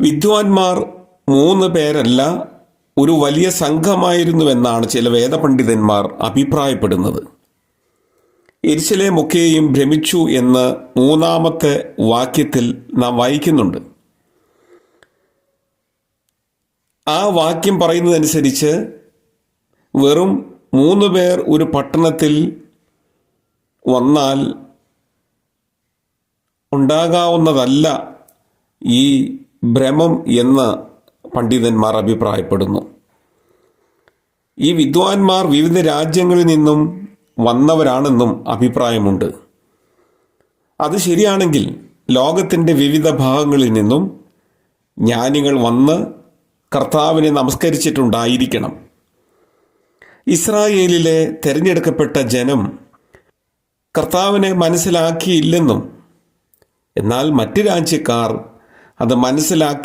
വിദ്വാൻമാർ മൂന്ന് പേരല്ല ഒരു വലിയ സംഘമായിരുന്നുവെന്നാണ് ചില വേദപണ്ഡിതന്മാർ അഭിപ്രായപ്പെടുന്നത്. എരിശിലേമൊക്കെയും ഭ്രമിച്ചു എന്ന് മൂന്നാമത്തെ വാക്യത്തിൽ നാം വായിക്കുന്നുണ്ട്. ആ വാക്യം പറയുന്നതനുസരിച്ച് വെറും മൂന്ന് പേർ ഒരു പട്ടണത്തിൽ വന്നാൽ ഉണ്ടാകാവുന്നതല്ല ഈ ഭ്രമം എന്ന് പണ്ഡിതന്മാർ അഭിപ്രായപ്പെടുന്നു. ഈ വിദ്വാൻമാർ വിവിധ രാജ്യങ്ങളിൽ നിന്നും വന്നവരാണെന്നും അഭിപ്രായമുണ്ട്. അത് ശരിയാണെങ്കിൽ ലോകത്തിന്റെ വിവിധ ഭാഗങ്ങളിൽ നിന്നും ജ്ഞാനികൾ വന്ന് കർത്താവിനെ നമസ്കരിച്ചിട്ടുണ്ടായിരിക്കണം. ഇസ്രായേലിലെ തിരഞ്ഞെടുക്കപ്പെട്ട ജനം കർത്താവിനെ മനസ്സിലാക്കിയില്ലെന്നും എന്നാൽ മറ്റ് രാജ്യക്കാർ അത് മനസ്സിലാക്കി